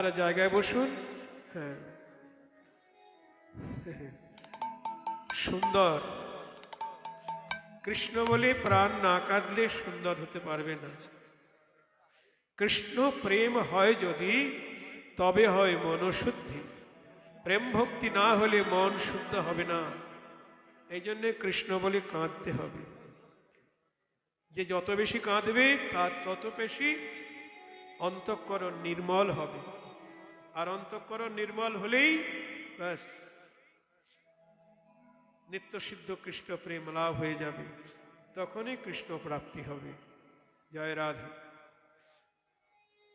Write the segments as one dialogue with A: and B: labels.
A: আপনারা জায়গায় বসুন। হ্যাঁ। সুন্দর। কৃষ্ণ বলে প্রাণ না কাঁদলে সুন্দর হতে পারবে না। কৃষ্ণ প্রেম হয় যদি, তবে হয় মনশুদ্ধি। প্রেম ভক্তি না হলে মন শুদ্ধ হবে না। এই জন্যে কৃষ্ণ বলে কাঁদতে হবে। যে যত বেশি কাঁদবে, তার তত বেশি অন্তঃকরণ নির্মল হবে। আর অন্তঃকরণ নির্মল হলেই ব্যাস। নিত্যসিদ্ধ কৃষ্ণ প্রেম লাভ হয়ে যাবে, তখনই কৃষ্ণ প্রাপ্তি হবে। জয় রাধে।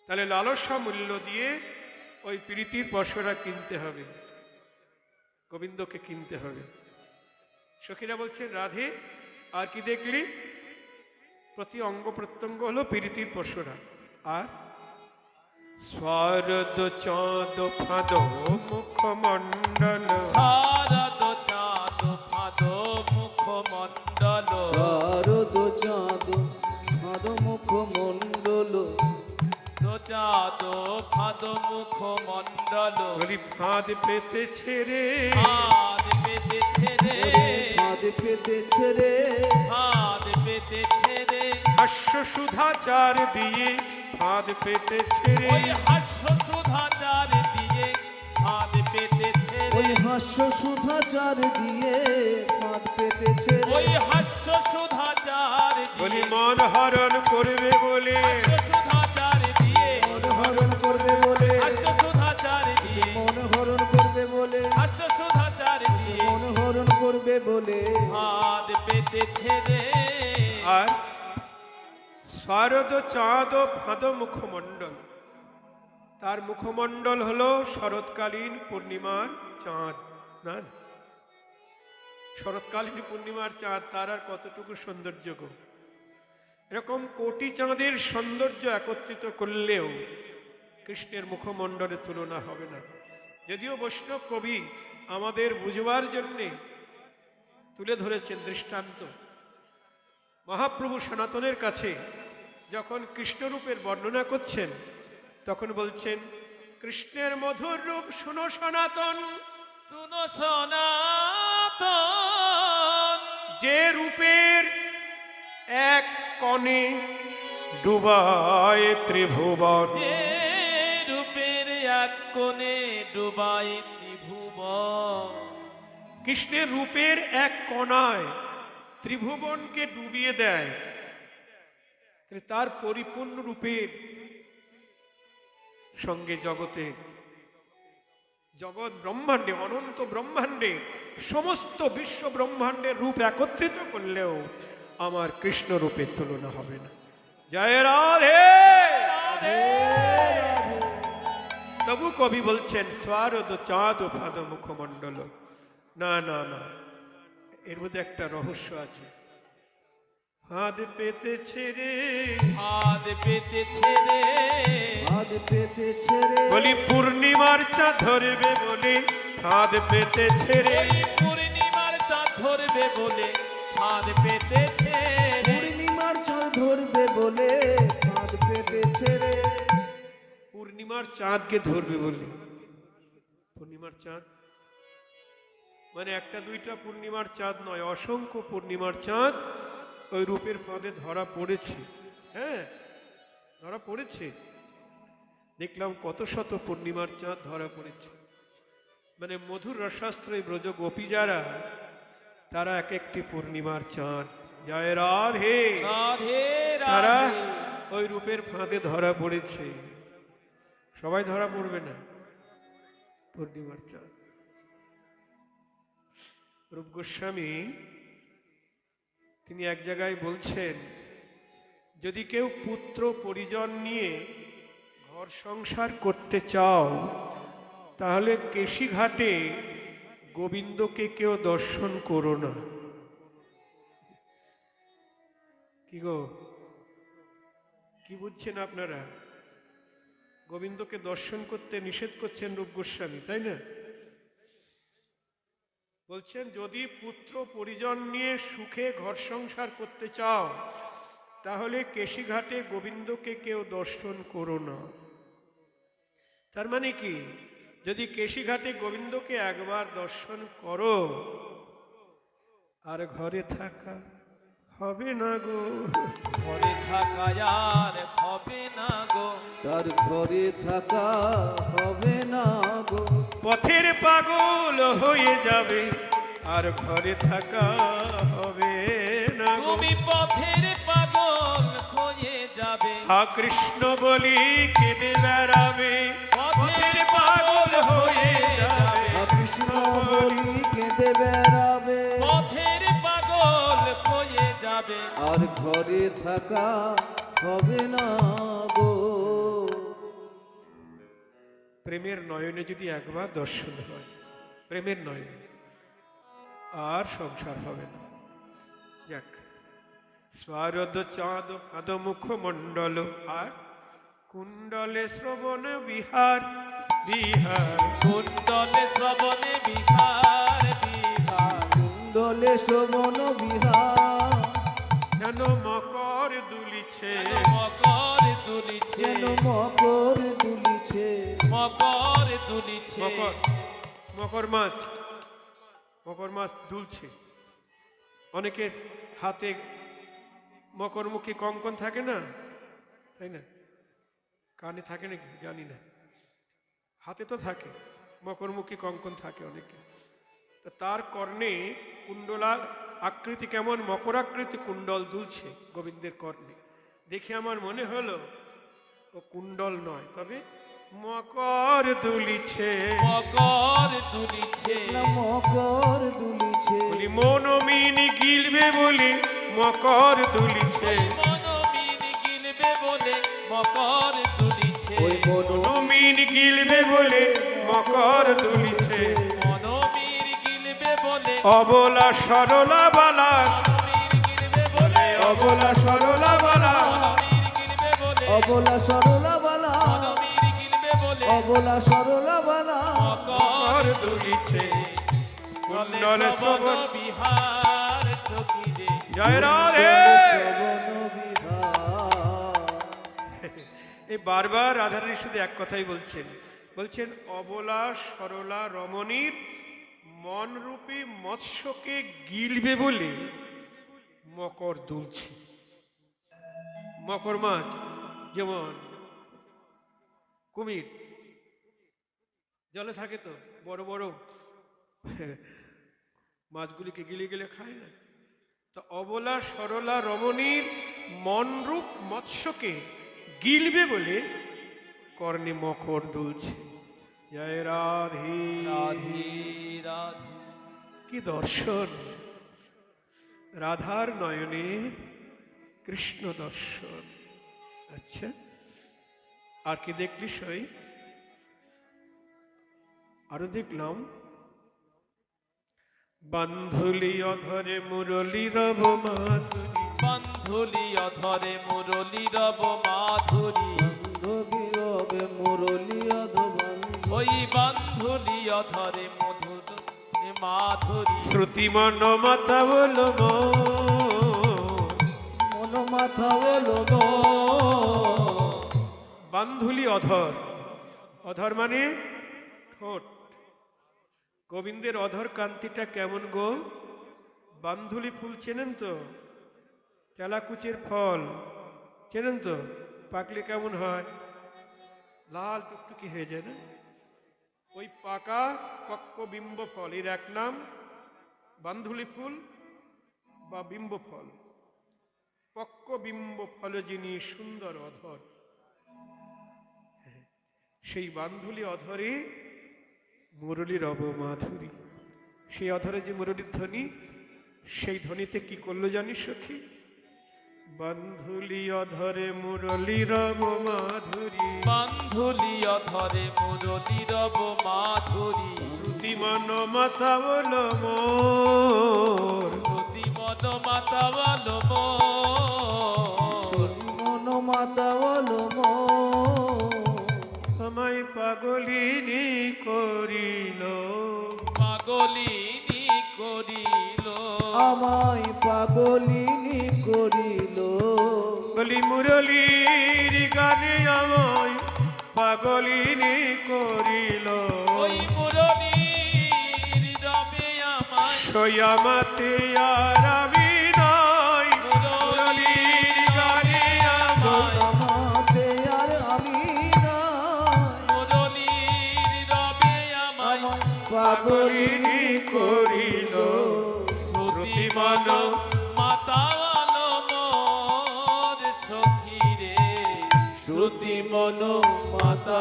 A: তাহলে লালসা মূল্য দিয়ে ওই প্রীতির পশরা কিনতে হবে, গোবিন্দকে কিনতে হবে। সখীরা বলছেন, রাধে, আর কি দেখলি? প্রতি অঙ্গ প্রত্যঙ্গ হলো প্রীতির পশরা, আর স্বরদ চাঁদ ফাদ মুখমণ্ডল।
B: শারদ চাঁদ ফাদ মুখমণ্ডল।
C: শারদ চাঁদ ফাদ মুখ মণ্ডল
B: দো চাঁদ ফাদ মুখমণ্ডল।
A: ফাঁদ পেতে ছেড়ে
B: হাত পেতে ছেড়ে
C: ফাঁদ পেতে ছেড়ে
B: হাত পেতে ছেড়ে
A: হাস্য সুধাচার দিয়ে ফাঁদ পেতে ছেড়ে
B: ওই হাস্য সুধাচার দিয়ে হাত পেতে
C: ওই হাস্য সুধাচার দিয়ে ফাঁদ পেতে ছেড়ে
B: ওই হাস্য সুধাচার
A: বলি
B: দিয়ে
A: মন হরণ করবে বলে আর শারদ চাঁদ ফাঁদ মুখমণ্ডল। তার মুখমণ্ডল হলো শরৎকালীন পূর্ণিমার চাঁদ। না। শরৎকালীন পূর্ণিমার চাঁদ, তার আর কতটুকু সৌন্দর্য গো? এরকম কোটি চাঁদের সৌন্দর্য একত্রিত করলেও কৃষ্ণের মুখমণ্ডলের তুলনা হবে না। যদিও বৈষ্ণব কবি আমাদের বুঝবার জন্যে তুলে ধরেছেন দৃষ্টান্ত মহাপ্রভু সনাতনের কাছে যখন কৃষ্ণরূপের বর্ণনা করছেন তখন বলছেন কৃষ্ণের মধুর রূপ শুনো সনাতন।
B: শুনো সনাতন।
A: যে রূপের এক কণে ডুবায় ত্রিভুবন।
B: যে রূপের এক কোণে ডুবাই ত্রিভুবন।
A: কৃষ্ণের রূপের এক কণায় ত্রিভুবনকে ডুবিয়ে দেয়। তার পরিপূর্ণ রূপের সঙ্গে জগতে জগৎ ব্রহ্মাণ্ডে অনন্ত ব্রহ্মাণ্ডে সমস্ত বিশ্ব ব্রহ্মাণ্ডের রূপ একত্রিত করলেও আমার কৃষ্ণ রূপের তুলনা হবে না। জয় রাধে! তবু কবি বলছেন স্বারদ চাঁদ ফাদ মুখমণ্ডল। না না না। এর মধ্যে একটা রহস্য আছে। হাত পেতে ছেড়ে
B: হাত পেতে ছেড়ে
C: ফাঁদ পেতে ছেড়ে।
A: বলি পূর্ণিমার চা ধরবে বলে। হাত পেতে ছেড়ে।
B: পূর্ণিমার চাঁদ ধরবে বলে। হাত পেতে ছেড়ে।
C: পূর্ণিমার চাঁদ ধরবে বলে। হাত পেতে ছেড়ে।
A: পূর্ণিমার চাঁদকে ধরবে বলে। পূর্ণিমার চাঁদ? মানে একটা দুইটা পূর্ণিমার চাঁদ নয় অসংখ্য পূর্ণিমার চাঁদ ওই রূপের পদে ধরা পড়েছে। হ্যাঁ ধরা পড়েছে। দেখলাম কত শত পূর্ণিমার চাঁদ ধরা পড়েছে। মানে মধুর রসাস্ত্রী ব্রজ গোপী যারা তারা এক একটি পূর্ণিমার চাঁদ। জয় রাধে
B: রাধে।
A: তারা ওই রূপের ফাঁদে ধরা পড়েছে। সবাই ধরা পড়বে না? পূর্ণিমার চাঁদ। রূপ গোস্বামী, তিনি এক জায়গায় বলছেন, যদি কেউ পুত্র পরিজন নিয়ে ঘর সংসার করতে চাও, তাহলে কেশিঘাটে গোবিন্দকে কেউ দর্শন করো না। কি গো? কি বুঝছেন আপনারা? গোবিন্দকে দর্শন করতে নিষেধ করছেন রূপ গোস্বামী, তাই না? বলছেন, যদি পুত্র পরিজন নিয়ে সুখে ঘর সংসার করতে চাও, তাহলে কেশিঘাটে গোবিন্দকে কেউ দর্শন করো না। তার মানে কি? যদি কেশিঘাটে গোবিন্দকে একবার দর্শন করো, আর ঘরে থাকা হবে না গো।
B: ঘরে থাকা আর হবে না গো।
C: তার ঘরে থাকা হবে না গো।
A: পথের পাগল হয়ে যাবে আর ঘরে থাকা হবে না গো।
B: তুমি পথের পাগল হয়ে যাবে।
A: হা কৃষ্ণ বলি কেঁদে বেড়াবে পথের পাগল হয়ে যাবে।
C: কৃষ্ণ বলি কেঁদে বেড়াবে। আর ঘরে থাকা হবে না গো।
A: প্রেমের নয়নে যদি একবার দর্শন হয় প্রেমের নয়নে আর সংসার হবে না। যাক স্বারদ চাঁদ কাদ মুখমণ্ডল আর কুণ্ডলে শ্রবণ বিহার বিহার।
B: কুণ্ডলে শ্রবণে বিহার বিহার।
C: কুণ্ডলে শ্রবণ বিহার।
A: যেন মকর দুলিছে।
B: মকর তুলিছে
C: যেন মকর দুলিছে।
B: মকর তুলিছে
A: মকর মকর মাছ মকর মাছ দুলছে। অনেকের হাতে মকরমুখী কঙ্কন থাকে না? তাই না? কানে থাকে নাকি? জানি না। হাতে তো থাকে। মকরমুখী কঙ্কন থাকে অনেকে তার কর্ণে কুণ্ডলার আকৃতি কেমন? মকরাকৃতি কুণ্ডল দুলছে গোবিন্দের কর্ণে। দেখে আমার মনে হলো ও কুণ্ডল নয় তবে মকর দুলিছে।
B: মকর
C: দুলিছে। মকর দুলিছে।
A: বলি মনমিনি গিলবে বলে মকর দুলিছে।
B: মনমিন গিলবে বলে মকর দুলিছে।
C: ওই মন
A: গিলবে বলে মকর দুলিছে। অবলা সরলা বালা। অবলা সরলা বালা।
C: অবলা সরলা বালা। অবলা সরলা বালা।
A: দুলিছে কুণ্ডলে
B: বিহার চকিরে।
A: জয় রাধে। এই বারবার রাধারানী শুধু এক কথাই বলছেন। বলছেন অবলা সরলা রমণীর মনরূপী মৎস্যকে গিলবে বলে মকর দুলছে। মকর মাছ যেমন কুমির, জলে থাকে তো, বড় বড়। মাছগুলিকে গিলে গিলে খায় না। তো অবলা, সরলা, রমণীর মনরূপ মৎস্যকে গিলবে বলে কর্ণে মকর দুলছে। জয় রাধে।
B: রাধে রাধে।
A: কি দর্শন। রাধার নয়নে কৃষ্ণ দর্শন। আচ্ছা আর কি দেখলি সই? আরও দেখলাম। বান্ধুলি অধরে মুরলি রব মাধুরী।
B: বন্ধুলি অধরে মুরলি রব মাধুরী।
C: গভীরবে মুরলি অধবন্ধ
B: ওই বন্ধুলি অধরে মধুর মাধুরী।
A: শ্রুতিমান মাতা বল
C: মন মাথা বলো
A: বান্ধুলি অধর। অধর মানে ঠোঁট। গোবিন্দের অধর কান্তিটা কেমন গো? বান্ধুলি ফুল চেনেন তো? তেলাকুচের ফল। চেনেন তো? পাকলে কেমন হয়? লাল টুকটুকি হয়ে যায় না? ওই পাকা পক্ক বিম্ব ফল, এর এক নাম বান্ধুলি ফুল বা বিম্ব ফল। পক্কবিম্ব ফল যিনি সুন্দর অধর, সেই বান্ধুলি অধরে মুরলীর অব মাধুরী সেই অধরে যে মুরলীর ধ্বনি, সেই ধ্বনিতে কি করল জানিস সখী? বান্ধুলি অধরে মুরলীর অব মাধুরী।
B: বন্ধুলি অধরে মুরলি রব মাধুরী।
A: শ্রুতিমান মাথা বল মোর।
B: শ্রুতি মদ মাতা বলো মো
C: মন মাতা বলো
A: আমায় পাগলিনী করিল।
B: পাগলিনী করিল।
C: আমায় পাগলিনী
A: মুরলি মুরলীর গানে আমায় পাগলিনী করিল।
B: ওই মুরলীর রবে আমায়
A: সয়ামাতে আর
C: মন মাতা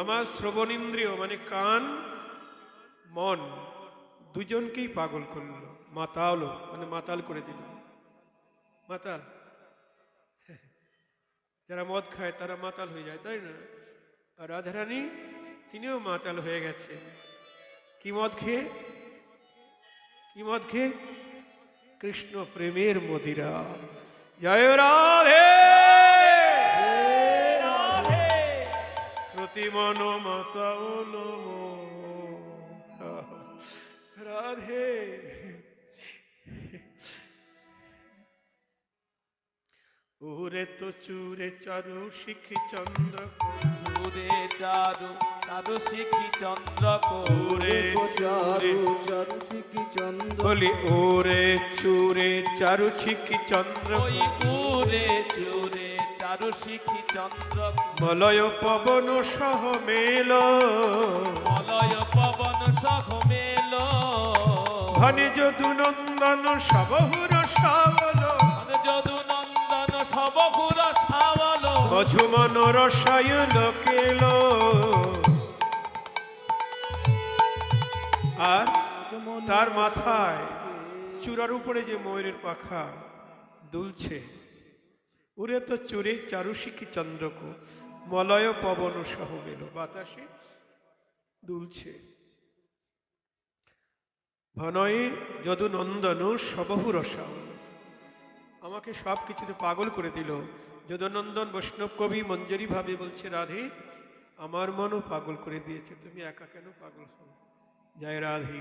A: আমার শ্রবণেন্দ্রিয় মানে কান, মন, দুজনকেই পাগল করল। মাতালো মানে মাতাল করে দিল। মাতাল। যারা মদ খায়, তারা মাতাল হয়ে যায়, তাই না? আর রাধারানী, তিনিও মাতাল হয়ে গেছে। কি মদ খেয়ে? কি মদ খেয়ে? কৃষ্ণ প্রেমের মদিরা। জয় রাধে! শ্রুতি মন মাতা রাধে। ওরে তো চুরে চারু শিখি চন্দ্র
B: সুরে চারু চারু শিখি চন্দ্র
A: ওরে
C: চারু চারু শিখি চন্দ্র
A: বলি ওরে চুরে চারু শিখি চন্দ্র
B: ওই পুরে চুরে চারু শিখি চন্দ্র।
A: মলয় পবন সহ মেল।
B: মলয় পবন সঘ মেল।
A: ধনে যদু নন্দন সবহুর সাবল।
B: যদু নন্দন সবপুর ছাওয়াল
A: মধুমন রসায়ন কেল আর তার মাথায় চূড়ার উপরে যে ময়ূরের পাখা দুলছে উড়ে তো চুরে চারুশিখী চন্দ্রকু, মলয় পবন সহ গেল বাতাসে দুলছে। ভনয়ে যদু নন্দন সবহু রসা আমাকে সব কিছুতে পাগল করে দিল। যদুনন্দন বৈষ্ণব কবি মঞ্জরি ভাবে বলছে, রাধে, আমার মনও পাগল করে দিয়েছে। তুমি একা কেন পাগল হও? জয় রাধে।